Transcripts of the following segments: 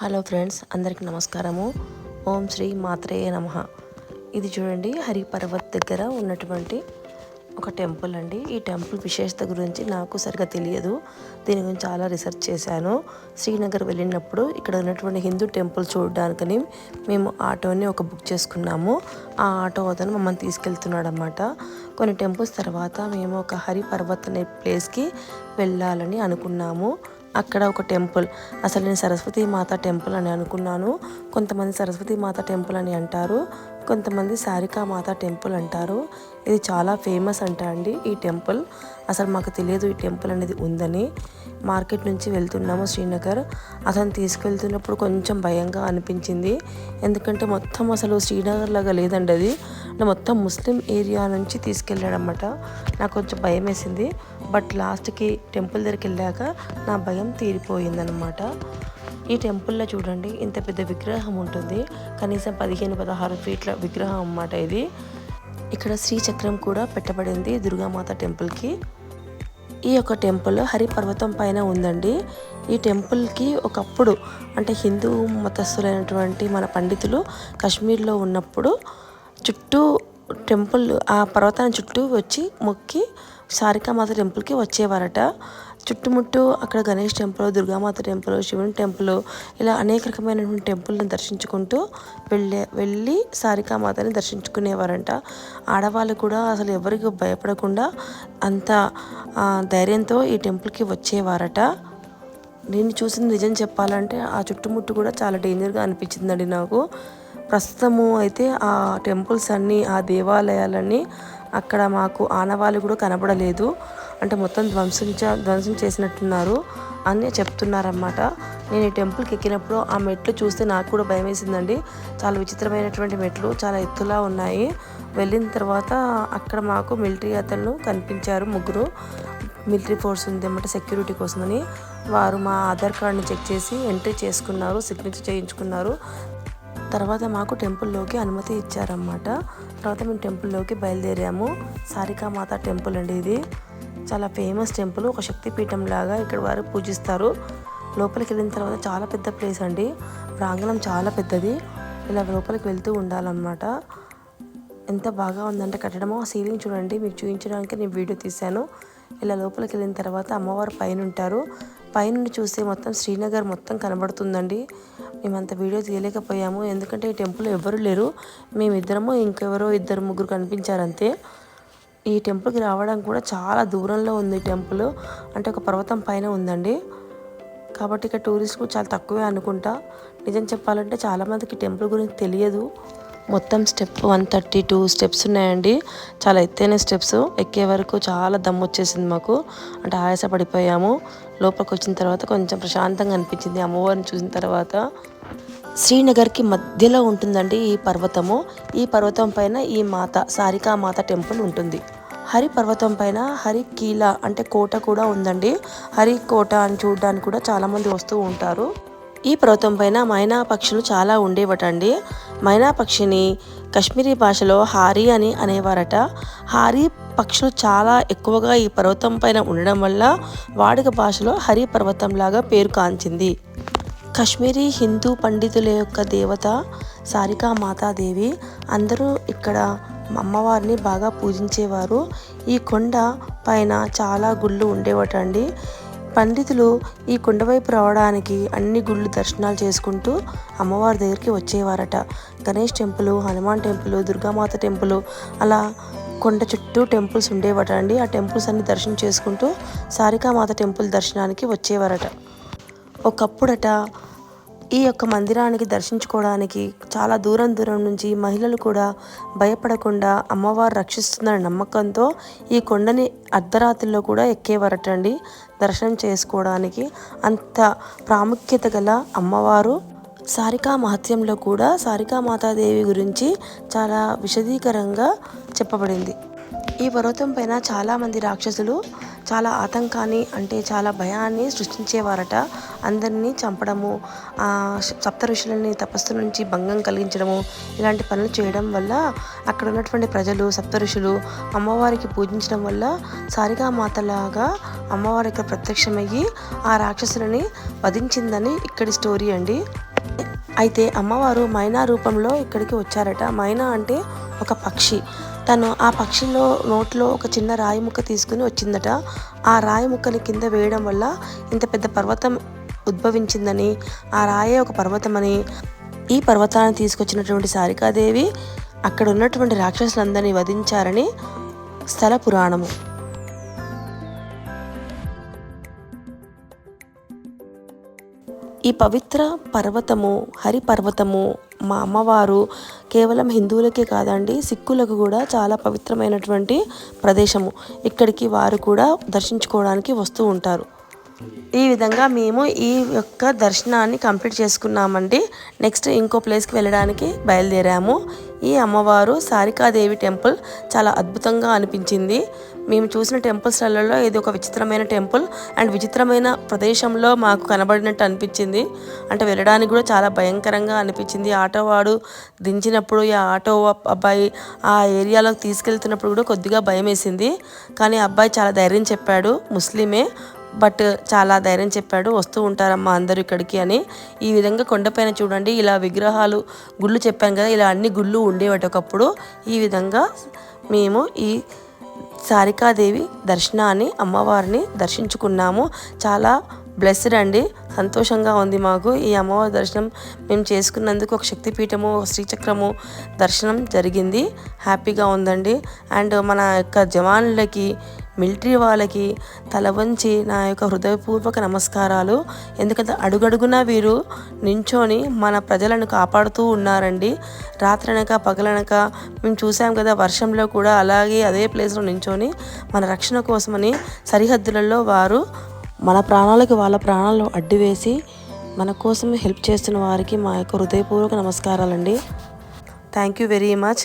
Hello friends అందరికి నమస్కారము. ఓం శ్రీ మాత్రేయ నమ. ఇది చూడండి హరి పర్వత్ దగ్గర ఉన్నటువంటి ఒక టెంపుల్ అండి. ఈ టెంపుల్ విశేషత గురించి నాకు సరిగ్గా తెలియదు. దీని గురించి చాలా రీసెర్చ్ చేశాను. శ్రీనగర్ వెళ్ళినప్పుడు ఇక్కడ ఉన్నటువంటి హిందూ టెంపుల్ చూడడానికని మేము ఆటోని ఒక బుక్ చేసుకున్నాము. ఆ ఆటో అతను మమ్మల్ని తీసుకెళ్తున్నాడు అనమాట కొన్ని టెంపుల్స్ తర్వాత మేము ఒక హరి పర్వత్ అనే ప్లేస్కి వెళ్ళాలని అనుకున్నాము. అక్కడ ఒక టెంపుల్. అసలు నేను సరస్వతి మాత టెంపుల్ అని అనుకున్నాను. కొంతమంది సరస్వతి మాత టెంపుల్ అని అంటారు. కొంతమంది సారికా మాత టెంపుల్ అంటారు. ఇది చాలా ఫేమస్ అంట అండి ఈ టెంపుల్. అసలు మాకు తెలియదు ఈ టెంపుల్ అనేది ఉందని. మార్కెట్ నుంచి వెళ్తున్నాము శ్రీనగర్. అతను తీసుకెళ్తున్నప్పుడు కొంచెం భయంగా అనిపించింది. ఎందుకంటే మొత్తం అసలు శ్రీనగర్ లాగా లేదండి అది. మొత్తం ముస్లిం ఏరియా నుంచి తీసుకెళ్ళాడనమాట నాకు కొంచెం భయం వేసింది బట్ లాస్ట్కి టెంపుల్ దగ్గరికి వెళ్ళాక నా భయం తీరిపోయిందనమాట ఈ టెంపుల్లో చూడండి ఇంత పెద్ద విగ్రహం ఉంటుంది. కనీసం పదిహేను పదహారు ఫీట్ల విగ్రహం అన్నమాట ఇది. ఇక్కడ శ్రీచక్రం కూడా పెట్టబడింది దుర్గామాత టెంపుల్కి. ఈ యొక్క టెంపుల్ హరిపర్వతం పైన ఉందండి. ఈ టెంపుల్కి ఒకప్పుడు అంటే హిందూ మతస్థులైనటువంటి మన పండితులు కాశ్మీర్లో ఉన్నప్పుడు చుట్టూ టెంపుల్ ఆ పర్వతాన్ని చుట్టూ వచ్చి మొక్కి సారికామాత టెంపుల్కి వచ్చేవారట. చుట్టుముట్టు అక్కడ గణేష్ టెంపుల్ దుర్గామాత టెంపుల్ శివుని టెంపుల్ ఇలా అనేక రకమైనటువంటి టెంపుల్ని దర్శించుకుంటూ వెళ్ళే వెళ్ళి సారికామాతని దర్శించుకునేవారంట. ఆడవాళ్ళు కూడా అసలు ఎవరికి భయపడకుండా అంత ధైర్యంతో ఈ టెంపుల్కి వచ్చేవారట. నేను చూసింది నిజం చెప్పాలంటే ఆ చుట్టుముట్టు కూడా చాలా డేంజర్గా అనిపించిందండి నాకు. ప్రస్తుతము అయితే ఆ టెంపుల్స్ అన్నీ ఆ దేవాలయాలన్నీ అక్కడ మాకు ఆనవాళ్ళు కూడా కనబడలేదు. అంటే మొత్తం ధ్వంసించ ధ్వంసం చేసినట్టున్నారు అని చెప్తున్నారన్నమాట. నేను ఈ టెంపుల్కి ఎక్కినప్పుడు ఆ మెట్లు చూస్తే నాకు కూడా భయం వేసిందండి చాలా విచిత్రమైనటువంటి మెట్లు చాలా ఎత్తులా ఉన్నాయి. వెళ్ళిన తర్వాత అక్కడ మాకు మిలిటరీ అతను కనిపించారు ముగ్గురు. మిలిటరీ ఫోర్స్ ఉంది అన్నమాట సెక్యూరిటీ కోసమని. వారు మా ఆధార్ కార్డ్ని చెక్ చేసి ఎంట్రీ చేసుకున్నారు సిగ్నేచర్ చేయించుకున్నారు. తర్వాత మాకు టెంపుల్లోకి అనుమతి ఇచ్చారన్నమాట. తర్వాత మేము టెంపుల్లోకి బయలుదేరాము. సారికామాత టెంపుల్ అండి ఇది. చాలా ఫేమస్ టెంపుల్. ఒక శక్తిపీఠం లాగా ఇక్కడ వారు పూజిస్తారు. లోపలికి వెళ్ళిన తర్వాత చాలా పెద్ద ప్లేస్ అండి. ప్రాంగణం చాలా పెద్దది. ఇలా లోపలికి వెళ్తూ ఉండాలన్నమాట. ఎంత బాగా ఉందంటే కట్టడము. ఆ సీలింగ్ చూడండి. మీకు చూపించడానికి నేను వీడియో తీశాను. ఇలా లోపలికి వెళ్ళిన తర్వాత అమ్మవారు పైన ఉంటారు పైనుండి చూస్తే మొత్తం శ్రీనగర్ మొత్తం కనబడుతుందండి. మేమంత వీడియో తీయలేకపోయాము. ఎందుకంటే ఈ టెంపుల్ ఎవరు లేరు. మేమిద్దరము ఇంకెవరో ఇద్దరు ముగ్గురు కనిపించారంతే. ఈ టెంపుల్కి రావడం కూడా చాలా దూరంలో ఉంది టెంపుల్. అంటే ఒక పర్వతం పైన ఉందండి. కాబట్టి ఇక టూరిస్టులు చాలా తక్కువే అనుకుంటా. నిజం చెప్పాలంటే చాలామందికి టెంపుల్ గురించి తెలియదు. మొత్తం step one thirty two steps ఉన్నాయండి. చాలా ఎత్తైన స్టెప్స్. ఎక్కే వరకు చాలా దమ్ వచ్చేసింది మాకు. అంటే ఆయాస పడిపోయాము లోపలికి వచ్చిన తర్వాత కొంచెం ప్రశాంతంగా అనిపించింది అమ్మవారిని చూసిన తర్వాత. శ్రీనగర్కి మధ్యలో ఉంటుందండి ఈ పర్వతము. ఈ పర్వతం పైన ఈ మాత సారికా మాత టెంపుల్ ఉంటుంది. హరి పర్వతం పైన హరి కీల అంటే కోట కూడా ఉందండి. హరి కోట అని చూడడానికి కూడా చాలామంది వస్తూ ఉంటారు. ఈ పర్వతం పైన మైనా పక్షులు చాలా ఉండేవటండి. మైనా పక్షిని కశ్మీరీ భాషలో హారి అని అనేవారట. హారి పక్షులు చాలా ఎక్కువగా ఈ పర్వతం పైన ఉండడం వల్ల వాడుక భాషలో హరి పర్వతంలాగా పేరు కాంచింది. కాశ్మీరీ హిందూ పండితుల యొక్క దేవత సారికా మాతాదేవి అందరూ ఇక్కడ అమ్మవారిని బాగా పూజించేవారు. ఈ కొండ పైన చాలా గుళ్ళు ఉండేవటండి. పండితులు ఈ కొండ వైపు రావడానికి అన్ని గుళ్ళు దర్శనాలు చేసుకుంటూ అమ్మవారి దగ్గరికి వచ్చేవారట. Ganesh temple Hanuman temple Durgamata temple అలా కొండ చుట్టూ టెంపుల్స్ ఉండేవట అండి. ఆ టెంపుల్స్ అన్ని దర్శనం చేసుకుంటూ సారికామాత టెంపుల్ దర్శనానికి వచ్చేవారట. ఒకప్పుడట ఈ యొక్క మందిరానికి దర్శించుకోవడానికి చాలా దూరం దూరం నుంచి మహిళలు కూడా భయపడకుండా అమ్మవారు రక్షిస్తుందనే నమ్మకంతో ఈ కొండని అర్ధరాత్రిలో కూడా ఎక్కేవారటండి. దర్శనం చేసుకోవడానికి అంత ప్రాముఖ్యత గల అమ్మవారు సారికా మహత్యంలో కూడా సారికా మాతాదేవి గురించి చాలా విశదీకరంగా చెప్పబడింది. ఈ పర్వతం పైన చాలామంది రాక్షసులు చాలా ఆతంకాన్ని అంటే చాలా భయాన్ని సృష్టించేవారట. అందరినీ చంపడము ఆ సప్త ఋషులని తపస్సు నుంచి భంగం కలిగించడము ఇలాంటి పనులు చేయడం వల్ల అక్కడ ఉన్నటువంటి ప్రజలు సప్త ఋషులు అమ్మవారికి పూజించడం వల్ల సారిగా మాతలాగా అమ్మవారి ప్రత్యక్షమయ్యి ఆ రాక్షసులని వధించిందని ఇక్కడి స్టోరీ అండి. అయితే అమ్మవారు మైనా రూపంలో ఇక్కడికి వచ్చారట. మైనా అంటే ఒక పక్షి. తను ఆ పక్షిలో నోట్లో ఒక చిన్న రాయి ముక్క తీసుకుని వచ్చిందట. ఆ రాయి ముక్కని కింద వేయడం వల్ల ఇంత పెద్ద పర్వతం ఉద్భవించిందని ఆ రాయే ఒక పర్వతమని ఈ పర్వతాన్ని తీసుకొచ్చినటువంటి సారికాదేవి అక్కడ ఉన్నటువంటి రాక్షసులందరినీ వధించారని స్థల పురాణము. ఈ పవిత్ర పర్వతము హరిపర్వతము మా అమ్మవారు కేవలం హిందువులకే కాదండి సిక్కులకు కూడా చాలా పవిత్రమైనటువంటి ప్రదేశము. ఇక్కడికి వారు కూడా దర్శించుకోవడానికి వస్తూ ఉంటారు. ఈ విధంగా మేము ఈ యొక్క దర్శనాన్ని కంప్లీట్ చేసుకున్నామండి. నెక్స్ట్ ఇంకో ప్లేస్కి వెళ్ళడానికి బయలుదేరాము. ఈ అమ్మవారు సారికాదేవి టెంపుల్ చాలా అద్భుతంగా అనిపించింది. మేము చూసిన టెంపుల్స్లలో ఇది ఒక విచిత్రమైన టెంపుల్ అండ్ విచిత్రమైన ప్రదేశంలో మాకు కనబడినట్టు అనిపించింది. అంటే వెళ్ళడానికి కూడా చాలా భయంకరంగా అనిపించింది. ఆటో వాడు దించినప్పుడు ఈ ఆటో అబ్బాయి ఆ ఏరియాలోకి తీసుకెళ్తున్నప్పుడు కూడా కొద్దిగా భయం వేసింది కానీ అబ్బాయి చాలా ధైర్యం చెప్పాడు. ముస్లిమే బట్ చాలా ధైర్యం చెప్పాడు. వస్తూ ఉంటారమ్మా అందరూ ఇక్కడికి అని. ఈ విధంగా కొండపైన చూడండి ఇలా విగ్రహాలు గుళ్ళు చెప్పాం కదా ఇలా అన్ని గుళ్ళు ఉండేవాటి ఒకప్పుడు. ఈ విధంగా మేము ఈ సారికాదేవి దర్శనాన్ని అమ్మవారిని దర్శించుకున్నాము. చాలా బ్లెస్డ్ అండి. సంతోషంగా ఉంది మాకు ఈ అమ్మవారి దర్శనం. మేము చేసుకున్నందుకు ఒక శక్తిపీఠము ఒక శ్రీచక్రము దర్శనం జరిగింది. హ్యాపీగా ఉందండి. అండ్ మన యొక్క జవాన్లకి మిలిటరీ వాళ్ళకి తల వంచి నా యొక్క హృదయపూర్వక నమస్కారాలు. ఎందుకంటే అడుగడుగున వీరు నించోని మన ప్రజలను కాపాడుతూ ఉన్నారండి. రాత్రనక పగలనక మేము చూసాం కదా వర్షంలో కూడా అలాగే అదే ప్లేస్లో నించొని మన రక్షణ కోసమని సరిహద్దులలో వారు మన ప్రాణాలకు వాళ్ళ ప్రాణాలు అడ్డువేసి మన కోసం హెల్ప్ చేస్తున్న వారికి మా యొక్క హృదయపూర్వక నమస్కారాలండి. Thank you very much.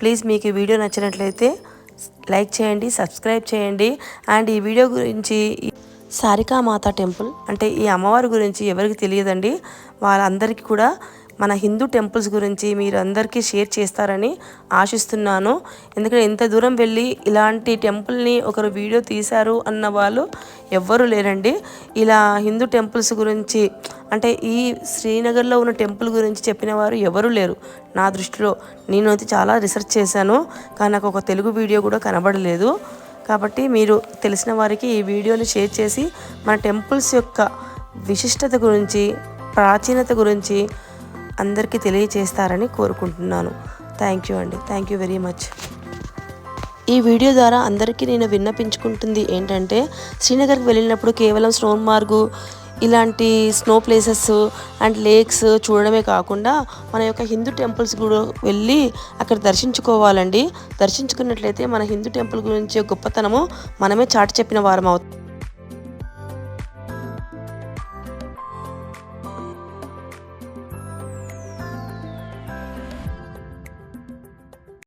Please మీకు ఈ వీడియో నచ్చినట్లయితే లైక్ చేయండి సబ్స్క్రైబ్ చేయండి. అండ్ ఈ వీడియో గురించి సారికామాత టెంపుల్ అంటే ఈ అమ్మవారి గురించి ఎవరికి తెలియదండి. వాళ్ళందరికీ కూడా మన హిందూ టెంపుల్స్ గురించి మీరు అందరికీ షేర్ చేస్తారని ఆశిస్తున్నాను. ఎందుకంటే ఇంత దూరం వెళ్ళి ఇలాంటి టెంపుల్ని ఒకరు వీడియో తీశారు అన్న వాళ్ళు ఎవ్వరూ లేరండి. ఇలా హిందూ టెంపుల్స్ గురించి అంటే ఈ శ్రీనగర్లో ఉన్న టెంపుల్ గురించి చెప్పిన వారు ఎవరూ లేరు. నా దృష్టిలో నేను అయితే చాలా రీసెర్చ్ చేశాను కానీ నాకు ఒక తెలుగు వీడియో కూడా కనబడలేదు. కాబట్టి మీరు తెలిసిన వారికి ఈ వీడియోని షేర్ చేసి మన టెంపుల్స్ యొక్క విశిష్టత గురించి ప్రాచీనత గురించి అందరికీ తెలియజేస్తారని కోరుకుంటున్నాను. థ్యాంక్ యూ అండి. థ్యాంక్ యూ వెరీ మచ్ ఈ వీడియో ద్వారా అందరికీ నేను విన్నపించుకుంటుంది ఏంటంటే శ్రీనగర్కి వెళ్ళినప్పుడు కేవలం స్నోన్ మార్గు ఇలాంటి స్నో ప్లేసెస్ అండ్ లేక్స్ చూడడమే కాకుండా మన యొక్క హిందూ టెంపుల్స్ కూడా వెళ్ళి అక్కడ దర్శించుకోవాలండి. దర్శించుకున్నట్లయితే మన హిందూ టెంపుల్ గురించి గొప్పతనము మనమే చాటి చెప్పిన వారం అవుతుంది